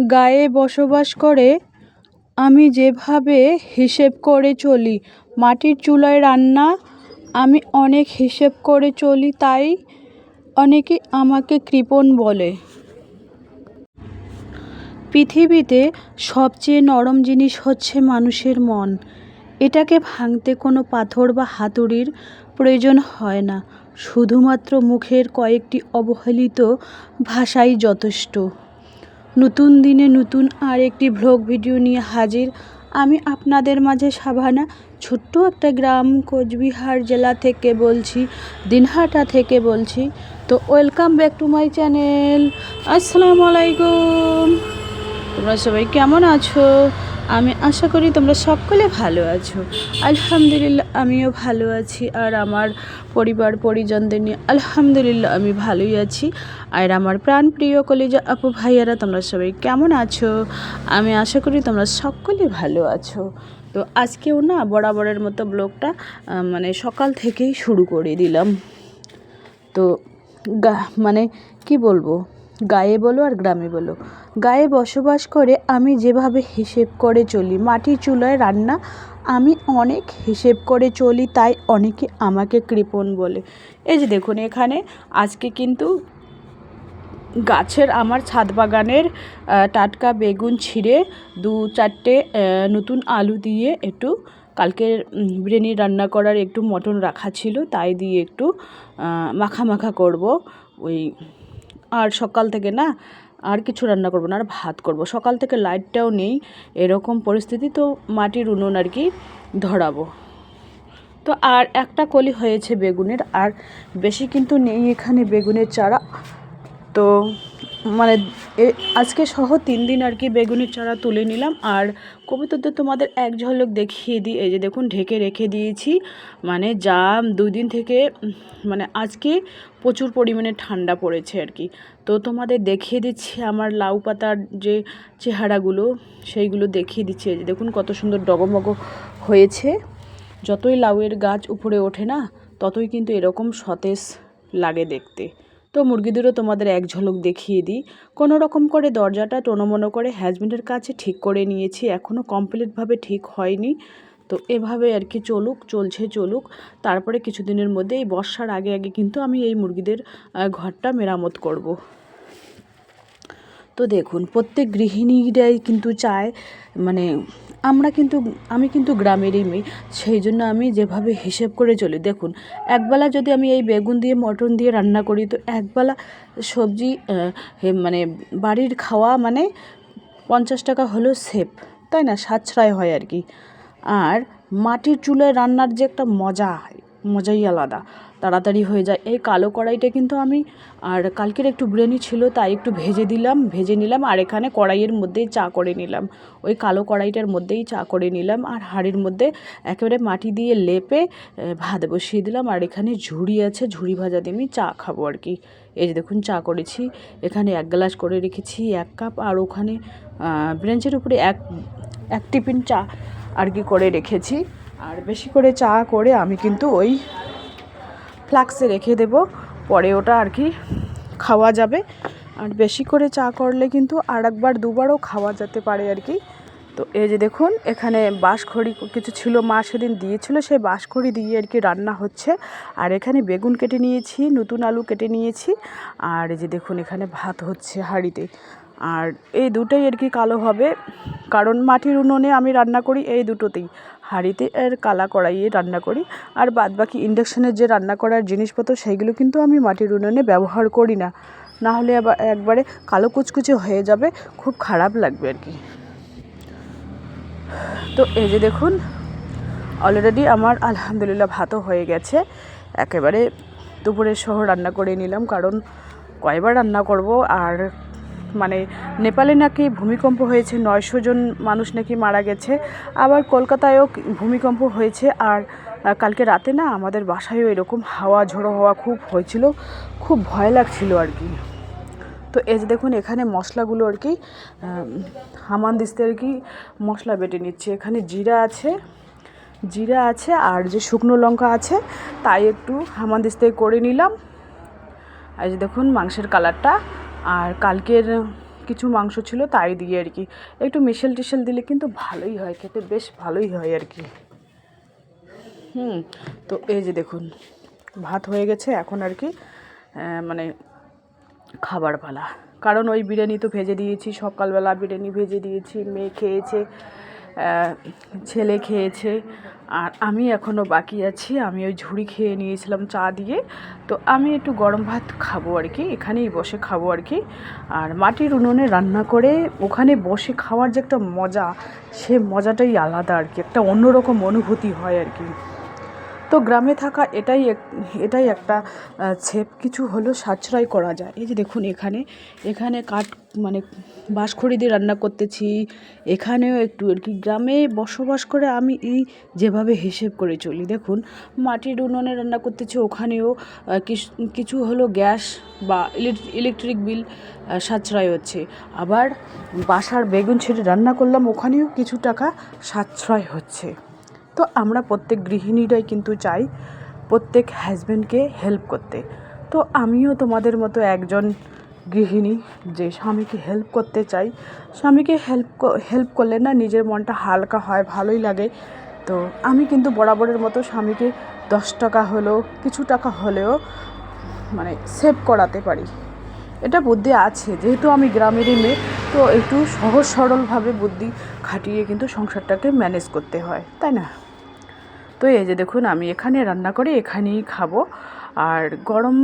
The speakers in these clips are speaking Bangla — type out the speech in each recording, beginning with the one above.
গায়ে বসবাস করে, আমি যেভাবে হিসেব করে চলি, মাটির চুলায় রান্না, আমি অনেক হিসেব করে চলি, তাই অনেকে আমাকে কৃপণ বলে। পৃথিবীতে সবচেয়ে নরম জিনিস হচ্ছে মানুষের মন। এটাকে ভাঙতে কোনো পাথর বা হাতুড়ির প্রয়োজন হয় না। শুধুমাত্র মুখের কয়েকটি অবহেলিত ভাষাই যথেষ্ট। নতুন দিনে নতুন আর একটি ভ্লগ ভিডিও নিয়ে হাজির। আমি আপনাদের মাঝে সাভানা, ছোট্ট একটা গ্রাম কোচবিহার জেলা থেকে বলছি, দিনহাটা থেকে বলছি। তো welcome back to my channel আসসালামু আলাইকুম। তোমরা সবাই কেমন আছো? আমি আশা করি তোমরা সকলে ভালো আছো। আলহামদুলিল্লাহ, আমিও ভালো আছি আর আমার পরিবার পরিজনদের নিয়ে আলহামদুলিল্লাহ আমি ভালোই আছি। আর আমার প্রাণপ্রিয় কলেজা আপু ভাইয়ারা, তোমরা সবাই কেমন আছো? আমি আশা করি তোমরা সকলে ভালো আছো। তো আজকেও না বরাবরের মতো ব্লগটা মানে সকাল থেকেই শুরু করে দিলাম। তো মানে কি বলব? গায়ে বলো আর গ্রামে বলো। গায়ে বসবাস করে আমি যেভাবে হিসেব করে চলি, মাটির চুলায় রান্না আমি অনেক হিসেব করে চলি, তাই অনেকে আমাকে কৃপণ বলে। এই যে দেখুন এখানে, আজকে কিন্তু গাছের আমার ছাদ বাগানের টাটকা বেগুন ছিঁড়ে দু চারটে নতুন আলু দিয়ে একটু কালকে বিরিয়ানি রান্না করার একটু মটন রাখা ছিল, তাই দিয়ে একটু মাখা মাখা করব। ওই আর সকাল থেকে না আর কিছু রান্না করব না, আর ভাত করব। সকাল থেকে লাইটটাও নেই, এরকম পরিস্থিতি, তো মাটির উনুন আর কি ধরাবো। তো আর একটা কলি হয়েছে বেগুনের, আর বেশি কিন্তু নেই এখানে বেগুনের চারা। তো মানে আজকে সহ তিন দিন আর কি বেগুনের চারা তুলে নিলাম। আর কবিতাতে তোমাদের এক ঝলক দেখিয়ে দিই। এই যে দেখুন, ঢেকে রেখে দিয়েছি। মানে যা দুই দিন থেকে মানে আজকে প্রচুর পরিমাণে ঠান্ডা পড়েছে আর কি। তো তোমাদের দেখিয়ে দিচ্ছি আমার লাউ পাতার যে চেহারাগুলো, সেইগুলো দেখিয়ে দিচ্ছি। এই যে দেখুন, কত সুন্দর ডগমগ হয়েছে। যতই লাউয়ের গাছ উপরে ওঠে না, ততই কিন্তু এরকম সতেজ লাগে দেখতে। তো মুরগিদেরও তোমাদের এক ঝলক দেখিয়ে দিই। কোনো রকম করে দরজাটা টোনোমনো করে হ্যাজব্যান্ডের কাছে ঠিক করে নিয়েছি এখনও কমপ্লিটভাবে ঠিক হয়নি। তো এভাবে আর কি চলুক, চলছে চলুক। তারপরে কিছুদিনের মধ্যে এই বর্ষার আগে আগে কিন্তু আমি এই মুরগিদের ঘরটা মেরামত করব। তো দেখুন, প্রত্যেক গৃহিণীরাই কিন্তু চায় মানে আমরা কিন্তু, আমি কিন্তু গ্রামেরই মেয়ে। সেই জন্য আমি যেভাবে হিসেব করে চলি, দেখুন, একবেলা যদি আমি এই বেগুন দিয়ে, মটন দিয়ে রান্না করি, তো একবেলা সবজি মানে বাড়ির খাওয়া মানে পঞ্চাশ টাকা হলো সেফ, তাই না? সাশ্রয় হয় আর কি। আর মাটির চুলায় রান্নার যে একটা মজা হয়, মজাই আলাদা। তাড়াতাড়ি হয়ে যায়। এই কালো কড়াইটা কিন্তু আমি, আর কালকের একটু বিরিয়ানি ছিল তাই একটু ভেজে দিলাম, ভেজে নিলাম, আর এখানে কড়াইয়ের মধ্যেই চা করে নিলাম। ওই কালো কড়াইটার মধ্যেই চা করে নিলাম, আর হাঁড়ির মধ্যে একেবারে মাটি দিয়ে লেপে ভাত বসিয়ে দিলাম, আর এখানে ঝুড়ি আছে, ঝুড়ি ভাজা দিয়ে আমি চা খাব আর কি। এই যে দেখুন, চা করেছি। এখানে এক গ্লাস করে রেখেছি, এক কাপ, আর ওখানে ব্রেঞ্চের উপরে এক এক টিফিন চা আর কি করে রেখেছি। আর বেশি করে চা করে আমি কিন্তু ওই ফ্লাক্সে রেখে দেব, পরে ওটা আর কি খাওয়া যাবে। আর বেশি করে চা করলে কিন্তু আর একবার দুবারও খাওয়া যেতে পারে আর কি। তো এই যে দেখুন, এখানে বাঁশখড়ি কিছু ছিল, মা সেদিন দিয়েছিল সেই বাঁশখড়ি দিয়ে আর কি রান্না হচ্ছে। আর এখানে বেগুন কেটে নিয়েছি, নতুন আলু কেটে নিয়েছি, আর এই যে দেখুন, এখানে ভাত হচ্ছে হাঁড়িতে। আর এই দুটোই আর কি কালো হবে, কারণ মাটির উনুনে আমি রান্না করি এই দুটোতেই। হাঁড়িতে আর কালা কড়াইয়ে রান্না করি। আর বাদ বাকি ইন্ডাকশানের যে রান্না করার জিনিসপত্র সেইগুলো কিন্তু আমি মাটির উনুনে ব্যবহার করি না। না হলে আবার একবারে কালো কুচকুচে হয়ে যাবে, খুব খারাপ লাগবে আর কি। তো এই যে দেখুন অলরেডি আমার আলহামদুলিল্লাহ ভাতও হয়ে গেছে। একেবারে দুপুরের সহ রান্না করে নিলাম, কারণ কয়বার রান্না করব আর মানে নেপালে নাকি ভূমিকম্প হয়েছে, নয়শো জন মানুষ নাকি মারা গেছে। আবার কলকাতায়ও ভূমিকম্প হয়েছে আর কালকে রাতে না আমাদের বাসায়ও এরকম হাওয়া, ঝোড়ো হওয়া খুব হয়েছিল। খুব ভয় লাগছিল আর কি। তো এই যে দেখুন, এখানে মশলাগুলো আর কি হামান দিস্তে আর কি মশলা বেটে নিচ্ছে। এখানে জিরা আছে জিরা আছে আর যে শুকনো লঙ্কা আছে, তাই একটু হামান দিস্তে করে নিলাম। আর যে দেখুন, মাংসের কালারটা। আর কালকের কিছু মাংস ছিল তাই দিয়ে আর কি। একটু মিশেল টিশেল দিলে কিন্তু ভালোই হয়, খেতে বেশ ভালোই হয় আর কি। হুম, তো এই যে দেখুন, ভাত হয়ে গেছে এখন আর কি মানে খাবার পালা। কারণ ওই বিরিয়ানি তো ভেজে দিয়েছি, সকালবেলা বিরিয়ানি ভেজে দিয়েছি, মেয়ে খেয়েছে। ছেলে খেয়েছে আর আমি এখনও বাকি আছি। আমি ওই ঝুড়ি খেয়ে নিয়েছিলাম চা দিয়ে। তো আমি একটু গরম ভাত খাব আর কি, এখানেই বসে খাব আর কি। আর মাটির উনুনে রান্না করে ওখানে বসে খাওয়ার যে একটা মজা, সে মজাটাই আলাদা আর কি, একটা অন্যরকম অনুভূতি হয় আর কি। তো গ্রামে থাকা এটাই এটাই একটা ছেপ। কিছু হলেও সাশ্রয় করা যায়। এই যে দেখুন এখানে এখানে কাঠ মানে বাঁশখড়ি দিয়ে রান্না করতেছি। এখানেও একটু, আর কি গ্রামে বসবাস করে আমি এই যেভাবে হিসেব করে চলি। দেখুন, মাটির উনুনে রান্না করতেছি, ওখানেও কিছু হলো গ্যাস বা ইলেকট্রিক বিল সাশ্রয় হচ্ছে। আবার বাসার বেগুন ছেড়ে রান্না করলাম, ওখানেও কিছু টাকা সাশ্রয় হচ্ছে। তো আমরা প্রত্যেক গৃহিণীরাই কিন্তু চাই প্রত্যেক হাজব্যান্ডকে হেল্প করতে। তো আমিও তোমাদের মতো একজন গৃহিণী, যে স্বামীকে হেল্প করতে চাই। স্বামীকে হেল্প হেল্প করলে না নিজের মনটা হালকা হয়, ভালোই লাগে। তো আমি কিন্তু বরাবরের মতো স্বামীকে দশ টাকা হলেও, কিছু টাকা হলেও মানে সেভ করাতে পারি। এটা বুদ্ধি আছে, যেহেতু আমি গ্রামেরই মেয়ে, তো একটু সহজ সরলভাবে বুদ্ধি খাটিয়ে কিন্তু সংসারটাকে ম্যানেজ করতে হয়, তাই না? তো এই যে দেখুন, আমি এখানে রান্না করে এখানেই খাব। আর গরম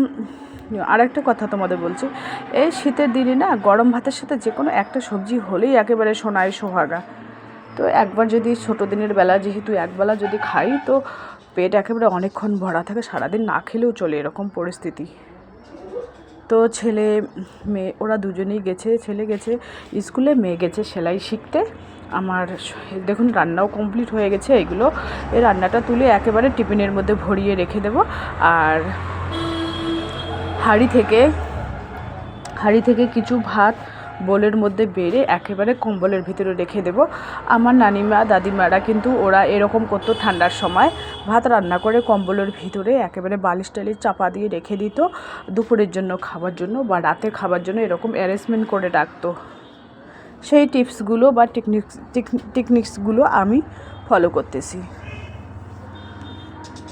আর একটা কথা তোমাদের বলছি, এই শীতের দিনে না, গরম ভাতের সাথে যে কোনো একটা সবজি হলেই একেবারে সোনায় সোহাগা। তো একবার যদি ছোটো দিনের বেলা, যেহেতু একবেলা যদি খাই, তো পেট একেবারে অনেকক্ষণ ভরা থাকে, সারাদিন না খেলেও চলে এরকম পরিস্থিতি। তো ছেলে, মেয়ে, ওরা দুজনেই গেছে, ছেলে গেছে, স্কুলে, মেয়ে গেছে সেলাই শিখতে। আমার দেখুন, রান্নাও কমপ্লিট হয়ে গেছে এগুলো। এই রান্নাটা তুলে একেবারে টিফিনের মধ্যে ভরিয়ে রেখে দেবো। আর হাঁড়ি থেকে হাঁড়ি থেকে কিছু ভাত বোলের মধ্যে বেড়ে একেবারে কম্বলের ভিতরে রেখে দেবো। আমার নানিমা, দাদিমারা কিন্তু ওরা এরকম করতো ঠান্ডার সময়। ভাত রান্না করে কম্বলের ভিতরে একেবারে বালিশ টালিশ চাপা দিয়ে রেখে দিত। দুপুরের জন্য খাবার জন্য বা রাতে খাবার জন্য এরকম অ্যারেঞ্জমেন্ট করে রাখতো। সেই টিপসগুলো বা টেকনিক্স টেকনিক্সগুলো আমি ফলো করতেছি।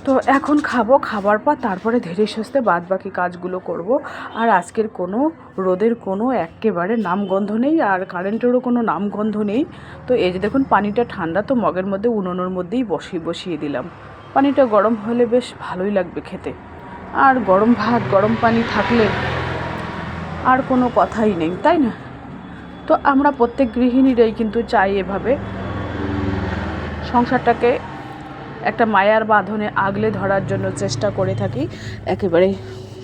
তো এখন খাব, খাবার পর তারপরে ধীরে সুস্থে বাদ বাকি কাজগুলো করব। আর আজকের কোনো রোদের কোনো একেবারে নামগন্ধ নেই, আর কারেন্টেরও কোনো নামগন্ধ নেই। তো এই যে দেখুন, পানিটা ঠান্ডা, তো মগের মধ্যে উনুনের মধ্যেই বসিয়ে বসিয়ে দিলাম। পানিটা গরম হলে বেশ ভালোই লাগবে খেতে। আর গরম ভাত, গরম পানি থাকলে আর কোনো কথাই নেই, তাই না? তো আমরা প্রত্যেক গৃহিণীরাই কিন্তু চাই এভাবে। সংসারটাকে একটা মায়ার বাঁধনে আগলে ধরার জন্য চেষ্টা করে থাকি, একেবারে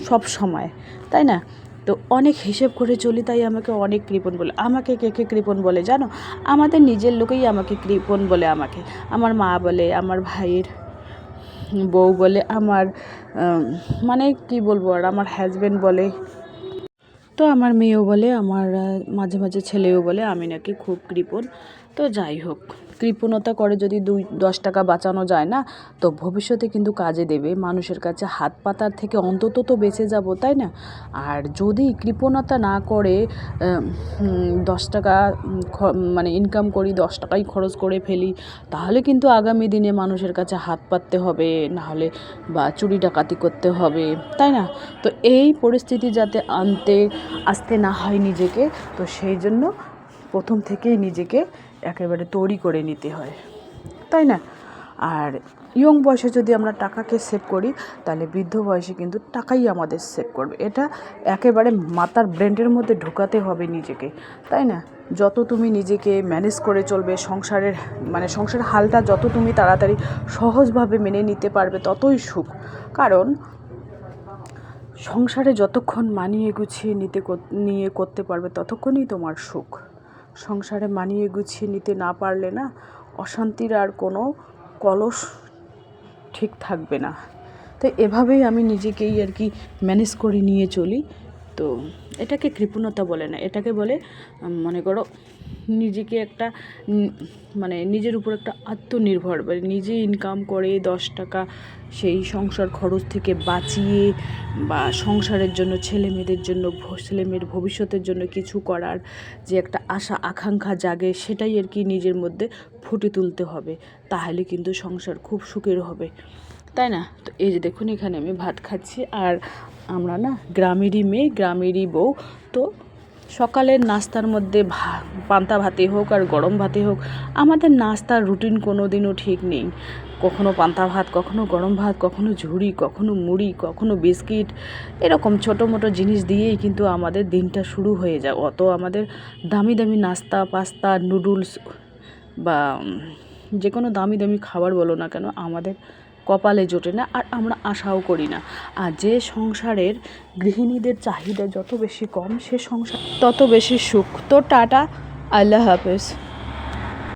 সব সময়, তাই না? তো অনেক হিসেব করে চলি, তাই আমাকে অনেক কৃপণ বলে। আমাকে কে কে কৃপণ বলে জানো? আমাদের নিজের লোকেই আমাকে কৃপণ বলে আমাকে। আমার মা বলে, আমার ভাইয়ের বউ বলে, আমার মানে কি বলব আর, আমার হাজব্যান্ড বলে তো আমার মেয়েও বলে, আমার মাঝে মাঝে ছেলেও বলে, আমি নাকি খুব কৃপণ। তো যাই হোক। কৃপণতা করে যদি দুই, দশ টাকা বাঁচানো যায় না, তো ভবিষ্যতে কিন্তু কাজে দেবে। মানুষের কাছে হাত পাতার থেকে অন্তত তো বেঁচে যাব, তাই না? আর যদি কৃপণতা না করে দশ টাকা মানে ইনকাম করি, দশ টাকাই খরচ করে ফেলি, তাহলে কিন্তু আগামী দিনে মানুষের কাছে হাত পাততে হবে, নাহলে বা চুরি ডাকাতি করতে হবে, তাই না? তো এই পরিস্থিতি যাতে আনতে, আসতে না হয় নিজেকে, তো সেই জন্য প্রথম থেকেই নিজেকে একেবারে তৈরি করে নিতে হয়। তাই না? আর ইয়ং বয়সে যদি আমরা টাকাকে সেভ করি, তাহলে বৃদ্ধ বয়সে কিন্তু টাকাই আমাদের সেভ করবে। এটা একেবারে মাথার ব্রেন্ডের মধ্যে ঢোকাতে হবে নিজেকে, তাই না? যত তুমি নিজেকে ম্যানেজ করে চলবে, সংসারের মানে সংসারের হালটা যত তুমি তাড়াতাড়ি সহজভাবে মেনে নিতে পারবে, ততই সুখ। কারণ সংসারে যতক্ষণ মানিয়ে গুছিয়ে নিতে নিয়ে করতে পারবে, ততক্ষণই তোমার সুখ। সংসারে মানিয়ে গুছিয়ে নিতে না পারলে না অশান্তির আর কোনো কলস ঠিক থাকবে না। তো এভাবেই আমি নিজেকেই আর কি ম্যানেজ করে নিয়ে চলি। তো এটাকে কৃপণতা বলে না, এটাকে বলে মনে করো নিজেকে একটা মানে নিজের উপর একটা আত্মনির্ভর মানে নিজে ইনকাম করে দশ টাকা সেই সংসার খরচ থেকে বাঁচিয়ে বা সংসারের জন্য, ছেলে মেয়েদের জন্য ছেলে মেয়ের ভবিষ্যতের জন্য কিছু করার যে একটা আশা, আকাঙ্ক্ষা জাগে, সেটাই আর কি নিজের মধ্যে ফুটে তুলতে হবে। তাহলে কিন্তু সংসার খুব সুখের হবে। তাই না? তো এই যে দেখুন, এখানে আমি ভাত খাচ্ছি। আর আমরা না গ্রামেরই মেয়ে, গ্রামেরই বউ। তো সকালের নাস্তার মধ্যে ভা পান্তা ভাতে হোক আর গরম ভাতে হোক, আমাদের নাস্তার রুটিন কোনো দিনও ঠিক নেই। কখনো পান্তা ভাত, কখনো গরম ভাত, কখনো ঝুড়ি, কখনো মুড়ি, কখনো বিস্কিট, এরকম ছোটো মোটো জিনিস দিয়েই কিন্তু আমাদের দিনটা শুরু হয়ে যায়। অত আমাদের দামি দামি নাস্তা, পাস্তা, নুডলস বা যে কোনো দামি দামি খাবার বলো না কেন, আমাদের কপালে জোটে না, আর আমরা আশাও করি না। আর যে সংসারের গৃহিণীদের চাহিদা যত বেশি কম, সে সংসার তত বেশি সুখ। তো টাটা, আল্লাহ হাফেজ।